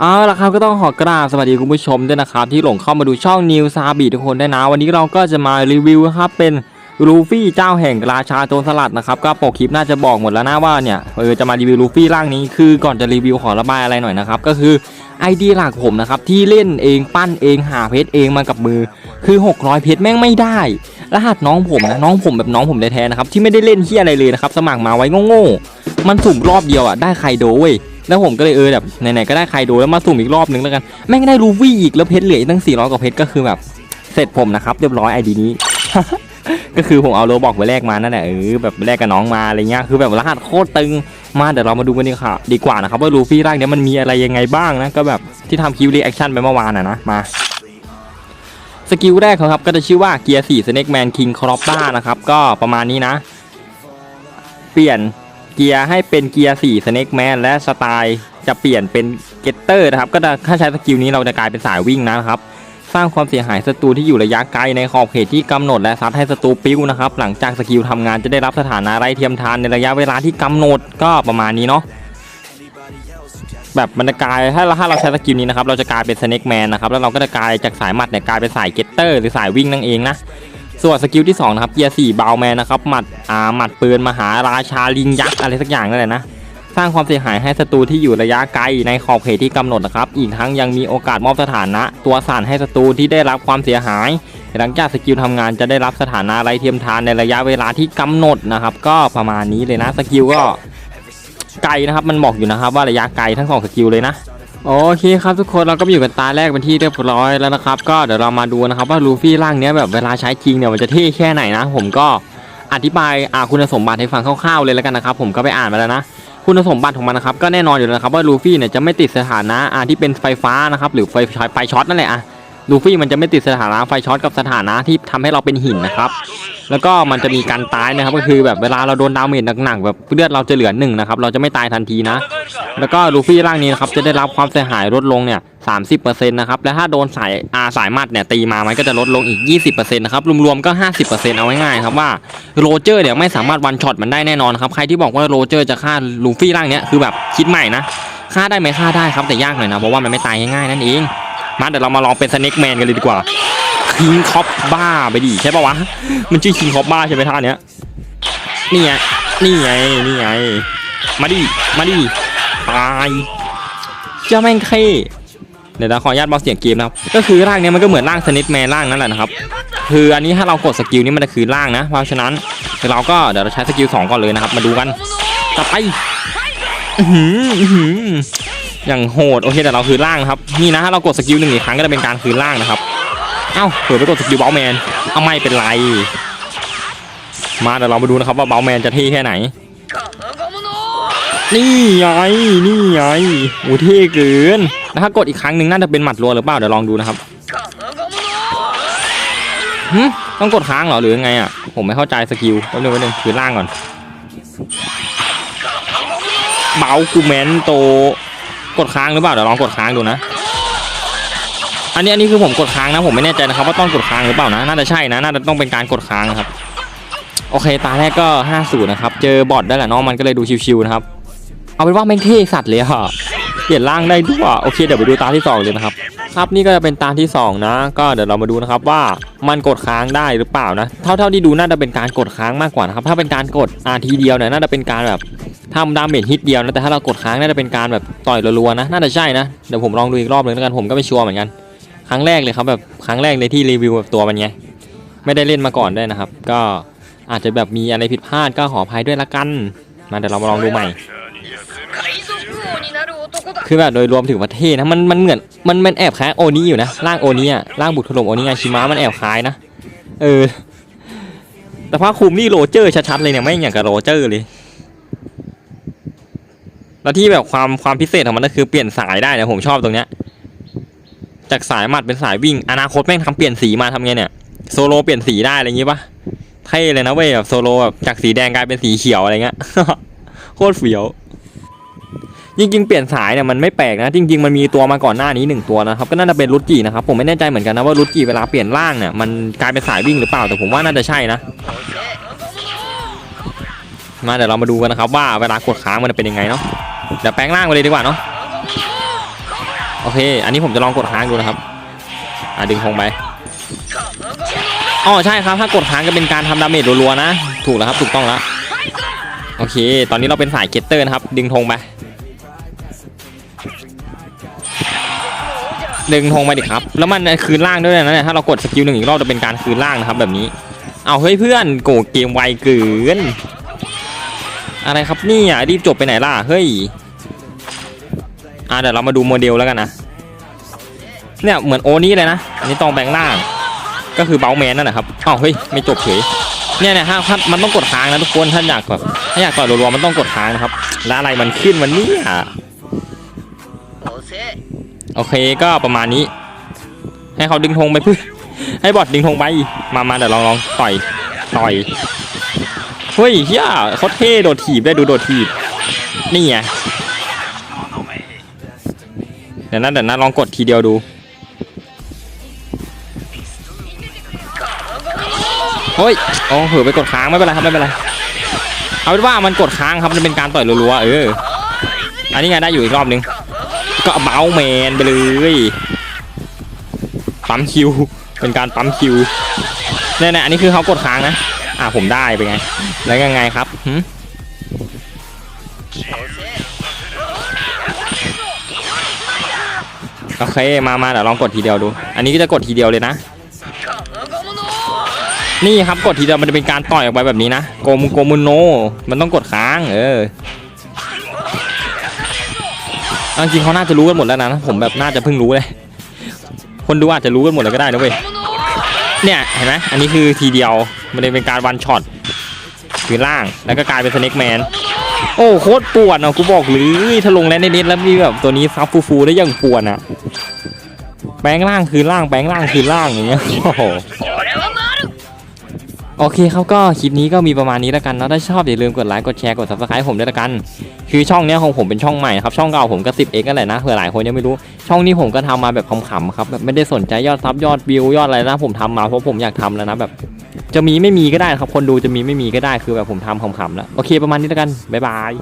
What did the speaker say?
เอาละครับก็ต้องขอกราบสวัสดีคุณผู้ชมด้วยนะครับที่หลงเข้ามาดูช่องนิวซาบีทุกคนได้นะ วันนี้เราก็จะมารีวิวครับเป็น ลูฟี่เจ้าแห่งราชาโจรสลัดนะครับก็ปกคลิปน่าจะบอกหมดแล้วนะว่าเนี่ยเออจะมารีวิวลูฟี่ร่างนี้คือก่อนจะรีวิวขอระบายอะไรหน่อยนะครับก็คือไอเดียหลักผมนะครับที่เล่นเองปั้นเองหาเพชรเองมากับมือ คือ 600 เพชรแม่งไม่ได้ รหัสน้องผมนะน้องผมแบบน้องผมแท้ๆนะครับที่ไม่ได้เล่นเฮียอะไรเลยนะครับสมัครมาไว้โง่ๆมันสุ่มรอบเดียวอะได้ใครโดเว้ยแล้วผมก็เลยเออแบบไหนๆก็ได้ใครโดแล้วมาสุ่มอีกรอบนึงแล้วกันแม่งได้ลูฟี่อีกแล้วเพชรเหลืออีกตั้ง400กว่าเพชรก็คือแบบเสร็จผมนะครับเรียบร้อยไอดีนี้ ก็คือผมเอาโลบอกไปแลกมานั่นแหละเออแบบแลกกับน้องมาอะไรเงี้ยคือแบบรหัสโคตรตึงมาเดี๋ยวเรามาดูกันดีค่ะดีกว่านะครับว่าลูฟี่ร่างเนี้ยมันมีอะไรยังไงบ้างนะก็แบบที่ทำคิวรีแอคชั่นไปเมื่อวานอะนะมาสกิลแรกของครับก็จะชื่อว่าเกียร์4 Snake Man King c r o p p a นะครับก็ประมาณนี้นะ เปลี่ยนเกียร์ให้เป็นเกียร์4 Snake Man และสไตล์จะเปลี่ยนเป็นเกตเตอร์นะครับก็จะถ้าใช้สกิลนี้เราจะกลายเป็นสายวิ่งนะครับ สร้างความเสียหายศัตรูที่อยู่ระยะไกลในขอบเขตที่กำหนดและซัดให้ศัตรูปิ้วนะครับหลังจากสกิลทำงานจะได้รับสถานะไร้เทียมทานในระยะเวลาที่กำหนดก็ประมาณนี้เนาะแบบมันจะกลายถ้าเราถ้าเราใช้สกิลนี้นะครับเราจะกลายเป็น Snake Man นะครับแล้วเราก็จะกลายจากสายหมัดเนี่ยกลายเป็นสายเกตเตอร์หรือสายวิ่งนั่นเองนะส่วนสกิลที่2นะครับเกียร์4บาวแมนนะครับหมัดอ่าหมัดปืนมหาราชาลิงยักษ์อะไรสักอย่างนั่นแหละนะ สร้างความเสียหายให้ศัตรูที่อยู่ระยะไกลในขอบเขตที่กำหนดนะครับ อีกทั้งยังมีโอกาสมอบสถานะ ตัวสั่นให้ศัตรูที่ได้รับความเสียหาย หลังจากสกิลทำงานจะได้รับสถานะไรเทียมทานในระยะเวลาที่กำหนดนะครับ ก็ประมาณนี้เลยนะสกิลก็ไกลนะครับมันบอกอยู่นะครับว่าระยะไกลทั้งสองสกิลเลยนะโอเคครับทุกคนเราก็อยู่กันตาแรกเป็นที่เรียบร้อยแล้วนะครับ ก็เดี๋ยวเรามาดูนะครับว่าลูฟี่ร่างเนี้ยแบบเวลาใช้จริงเนี่ยมันจะเท่แค่ไหนนะ ผมก็อธิบายอาคุณสมบัติให้ฟังคร่าวๆเลยแล้วกันนะครับ ผมก็ไปอ่านมาแล้วนะ คุณสมบัติของมันนะครับก็แน่นอนอยู่แล้วนะครับว่าลูฟี่เนี่ยจะไม่ติดสถานะอาที่เป็นไฟฟ้านะครับหรือไฟไฟช็อตนั่นแหละอะ ลูฟี่มันจะไม่ติดสถานะไฟช็อตกับสถานะที่ทำให้เราเป็นหินนะครับ แล้วก็มันจะมีการตายนะครับ ก็คือแบบเวลาเราโดนดาเมจหนักๆแบบเลือดเราจะเหลือหนึ่งนะครับ เราจะไม่ตายทันทีนะ แล้วก็ลูฟี่ร่างนี้นะครับจะได้รับความเสียหายลดลงเนี่ย30%นะครับ และถ้าโดนสายอาสายมัดเนี่ยตีมา มันก็จะลดลงอีก20%นะครับ รวมๆก็50%เอาง่ายๆครับว่าโรเจอร์เนี่ยไม่สามารถวันช็อตมันได้แน่นอนครับ ใครที่บอกว่าโรเจอร์จะฆ่าลูฟี่ร่างเนี้ยคือแบบคิดใหม่นะ ฆ่าได้ไหมฆ่าได้ครับแต่ยากหน่อยนะ เพราะว่ามันไม่ตายง่ายๆนั่นเอง มาเดี๋ยวเรามาลองเป็นสเน็กแมนกันเลยดีกว่าคิงคอปบ้าไปดิใช่ปะวะ มันชื่อคิงคอปบ้าใช่ไหมท่าเนี้ยนี่ไงนี่ไงนี่ไงมาดิมาดิตายเจ้าแม่งเท่เดี๋ยวเราขออนุญาตเบาเสียงเกมนะครับก็คือร่างเนี้ยมันก็เหมือนร่างสเน็กแมนร่างนั่นแหละนะครับคืออันนี้ถ้าเรากดสกิลนี้มันจะคือล่างนะ เพราะฉะนั้นเราก็เดี๋ยวเราใช้สกิลสองก่อนเลยนะครับ มาดูกันต่อไป อย่างโหดโอเคแต่เราคือล่างนะครับนี่นะถ้าเรากดสกิลหนึ่งอีกครั้งก็จะเป็นการคือล่างนะครับเอ้าเผื่อไปกดสกิลเบลแมนเอาไม่เป็นไรมาเดี๋ยวเรามาดูนะครับว่าเบลแมนจะเท่แค่ไหน นี่ไงนี่ไงโอ้เท่เกินแล้วถ้ากดอีกครั้งหนึ่งน่าจะเป็นหมัดรัวหรือเปล่าเดี๋ยวลองดูนะครับหึต้องกดค้างเหรอหรือยังไงอะผมไม่เข้าใจสกิลแป๊บนึงแป๊บนึงคือล่างก่อนเบาคูเมนโต กดค้างหรือเปล่าเดี๋ยวลองกดค้างดูนะ อันนี้อันนี้คือผมกดค้างนะ ผมไม่แน่ใจนะครับว่าต้องกดค้างหรือเปล่านะ น่าจะใช่นะ น่าจะต้องเป็นการกดค้างครับ โอเค ตาแรกก็5 0นะครับ เจอบอทได้แหละน้องมันก็เลยดูชิวๆนะครับ เอาเป็นว่าแม่งเท่สัตว์เลยอะเปลี่ยนร่างได้ด้วยโอเคเดี๋ยวไปดูตาที่สองเลยนะครับ ครับนี่ก็จะเป็นตาที่สองนะ ก็เดี๋ยวเรามาดูนะครับว่ามันกดค้างได้หรือเปล่านะ เท่าเท่าที่ดูน่าจะเป็นการกดค้างมากกว่านะครับ ถ้าเป็นการกดอาทีเดียวเนี่ยน่าจะเป็นการแบบ ทำดาเมจฮิตเดียวนะแต่ถ้าเรากดค้างน่าจะเป็นการแบบต่อยรัวๆนะน่าจะใช่นะเดี๋ยวผมลองดูอีกรอบหนึ่งแล้วกันผมก็ไม่ชัวร์เหมือนกัน ครั้งแรกเลยครับแบบครั้งแรกเลยที่รีวิวแบบตัวมันไงไม่ได้เล่นมาก่อนด้วยนะครับ ก็อาจจะแบบมีอะไรผิดพลาดก็ขออภัยด้วยละกันมาเดี๋ยวเรามาลองดูใหม่ คือแบบโดยรวมถึงประเทศนะมันมันเหมือนมันมันแอบคล้ายโอนี้อยู่นะร่างโอนี้อะร่างบุตรถล่มโอนี้ไงชิมามันแอบคล้ายนะเออแต่พระคุมนี่โรเจอร์ชัดๆเลยเนี่ยไม่อย่างกับโรเจอร์เลย แล้วที่แบบความความพิเศษของมันก็คือเปลี่ยนสายได้เนี่ยผมชอบตรงเนี้ย จากสายหมัดเป็นสายวิ่ง อนาคตแม่งทำเปลี่ยนสีมาทำไงเนี่ยโซโลเปลี่ยนสีได้อะไรอย่างงี้ปะเท่เลยนะเว้ยแบบโซโลแบบจากสีแดงกลายเป็นสีเขียวอะไรเงี้ยโคตรเฟี้ยวจริงๆเปลี่ยนสายเนี่ยมันไม่แปลกนะจริง ๆมันมีตัวมาก่อนหน้านี้หนึ่งตัวนะครับก็น่าจะเป็นรุจีนะครับผมไม่แน่ใจเหมือนกันนะว่ารุจีเวลาเปลี่ยนร่างเนี่ยมันกลายเป็นสายวิ่งหรือเปล่าแต่ผมว่าน่าจะใช่นะ มาเดี๋ยวเรามาดูกันนะครับว่าเวลากดค้างมันเป็นยังไงเนาะ เดี๋ยวแปลงร่างไปเลยดีกว่าเนาะโอเค อันนี้ผมจะลองกดค้างดูนะครับ อะดึงธงไปอ๋อใช่ครับ ถ้ากดค้างก็เป็นการทำดาเมจรัวๆนะ ถูกแล้วครับ ถูกต้องแล้ว โอเค ตอนนี้เราเป็นสายเกตเตอร์นะครับ ดึงธงไป ดึงธงไปดิครับ แล้วมันคืนล่างด้วยนะเนี่ย ถ้าเรากดสกิลหนึ่งอีกรอบจะเป็นการคืนล่างนะครับแบบนี้ เอาเฮ้ยเพื่อนโกเกมไวเกิน อะไรครับนี่ยรีบจบไปไหนล่ะเฮ้ยอะเดี๋ยวเรามาดูโมเดลแล้วกันนะเนี่ยเหมือนโอนี้เลยนะอันนี้ตองแบงล่างก็คือเบลแมนนั่นแหละครับอ้าวเฮ้ยไม่จบเฉยเนี่ยเนี่ยถ้ามันต้องกดค้างนะทุกคนถ้าอยากแบบถ้าอยากต่อยรัวๆมันต้องกดค้างนะครับแล้วอะไรมันขึ้นวันนี้อะโอเคก็ประมาณนี้ ให้เขาดึงธงไปเพื่อให้บอดดึงธงไปมามาเดี๋ยวลองลองต่อยต่อย เฮ้ยเฮียเขาเท่โดดถีบได้ดูโดดถีบ นี่ไงเดี๋ยวนะเดี๋ยวนะลองกดทีเดียวดูเฮ้ยโอ้เผื่อไปกดค้างไม่เป็นไรครับไม่เป็นไรเอาเป็นว่ามันกดค้างครับมันเป็นการต่อยรัวๆเอออันนี้ไงได้อยู่อีกรอบนึงก็เมาส์แมนไปเลยปั๊มคิวเป็นการปั๊มคิวเนี่ยๆอันนี้คือเขากดค้างนะ อ่าผมได้เป็นไง แล้วยังไงครับหึโอเค มามาเดี๋ยวลองกดทีเดียวดู อันนี้ก็จะกดทีเดียวเลยนะ นี่ครับกดทีเดียวมันจะเป็นการต่อยออกไปแบบนี้นะ โกมุโกมุโน มันต้องกดค้าง เออจริงๆเขาน่าจะรู้กันหมดแล้วนะ ผมแบบน่าจะเพิ่งรู้เลย คนดูอาจจะรู้กันหมดเลยก็ได้นะเว้ย เนี่ยเห็นไหมอันนี้คือทีเดียวมันเลยเป็นการวันช็อตคือล่างแล้วก็กลายเป็นสเน็กแมนโอ้โคตรปวดเนาะกูบอกหรือถ้าลงแล้วนิดๆแล้วมีแบบตัวนี้ซับฟูๆได้ยังปวดอะแปลงล่างคือล่างแปลงล่างคือล่างอย่างเงี้ยโอ้โห โอเคครับก็คลิปนี้ก็มีประมาณนี้แล้วกันเนาะถ้าชอบอย่าลืมกดไลค์กดแชร์กด subscribe ผมด้วยละกัน คือช่องเนี้ยของผมเป็นช่องใหม่นะครับช่องเก่าผมก็ 10x กันแหละนะเผื่อหลายคนยังไม่รู้ ช่องนี้ผมก็ทำมาแบบขำๆครับแบบไม่ได้สนใจยอดซับยอดวิวยอดอะไรนะผมทำมาเพราะผมอยากทำแล้วนะแบบ จะมีไม่มีก็ได้ครับคนดูจะมีไม่มีก็ได้คือแบบผมทำขำๆแล้วโอเคประมาณนี้แล้วกันบ๊ายบาย